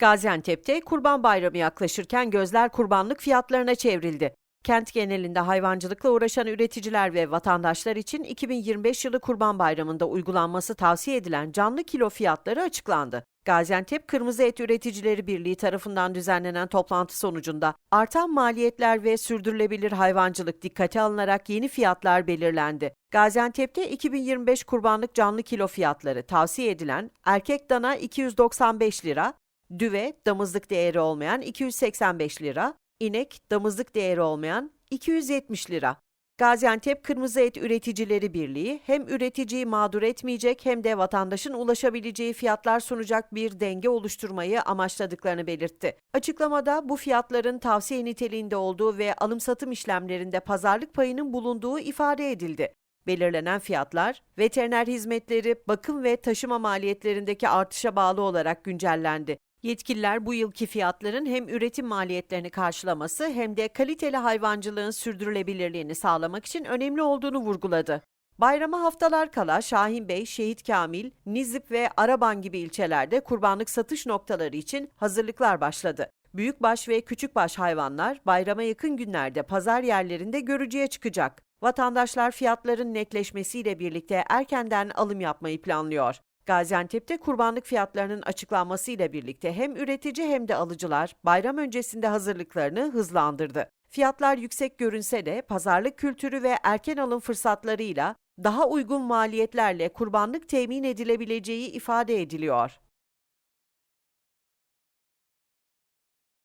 Gaziantep'te Kurban Bayramı yaklaşırken gözler kurbanlık fiyatlarına çevrildi. Kent genelinde hayvancılıkla uğraşan üreticiler ve vatandaşlar için 2025 yılı Kurban Bayramı'nda uygulanması tavsiye edilen canlı kilo fiyatları açıklandı. Gaziantep Kırmızı Et Üreticileri Birliği tarafından düzenlenen toplantı sonucunda artan maliyetler ve sürdürülebilir hayvancılık dikkate alınarak yeni fiyatlar belirlendi. Gaziantep'te 2025 kurbanlık canlı kilo fiyatları tavsiye edilen erkek dana 295 lira, düve damızlık değeri olmayan 285 lira, inek damızlık değeri olmayan 270 lira. Gaziantep Kırmızı Et Üreticileri Birliği hem üreticiyi mağdur etmeyecek hem de vatandaşın ulaşabileceği fiyatlar sunacak bir denge oluşturmayı amaçladıklarını belirtti. Açıklamada bu fiyatların tavsiye niteliğinde olduğu ve alım-satım işlemlerinde pazarlık payının bulunduğu ifade edildi. Belirlenen fiyatlar, veteriner hizmetleri, bakım ve taşıma maliyetlerindeki artışa bağlı olarak güncellendi. Yetkililer bu yılki fiyatların hem üretim maliyetlerini karşılaması hem de kaliteli hayvancılığın sürdürülebilirliğini sağlamak için önemli olduğunu vurguladı. Bayrama haftalar kala Şahinbey, Şehit Kamil, Nizip ve Araban gibi ilçelerde kurbanlık satış noktaları için hazırlıklar başladı. Büyükbaş ve küçükbaş hayvanlar bayrama yakın günlerde pazar yerlerinde görücüye çıkacak. Vatandaşlar fiyatların netleşmesiyle birlikte erkenden alım yapmayı planlıyor. Gaziantep'te kurbanlık fiyatlarının açıklanmasıyla birlikte hem üretici hem de alıcılar bayram öncesinde hazırlıklarını hızlandırdı. Fiyatlar yüksek görünse de pazarlık kültürü ve erken alım fırsatlarıyla daha uygun maliyetlerle kurbanlık temin edilebileceği ifade ediliyor.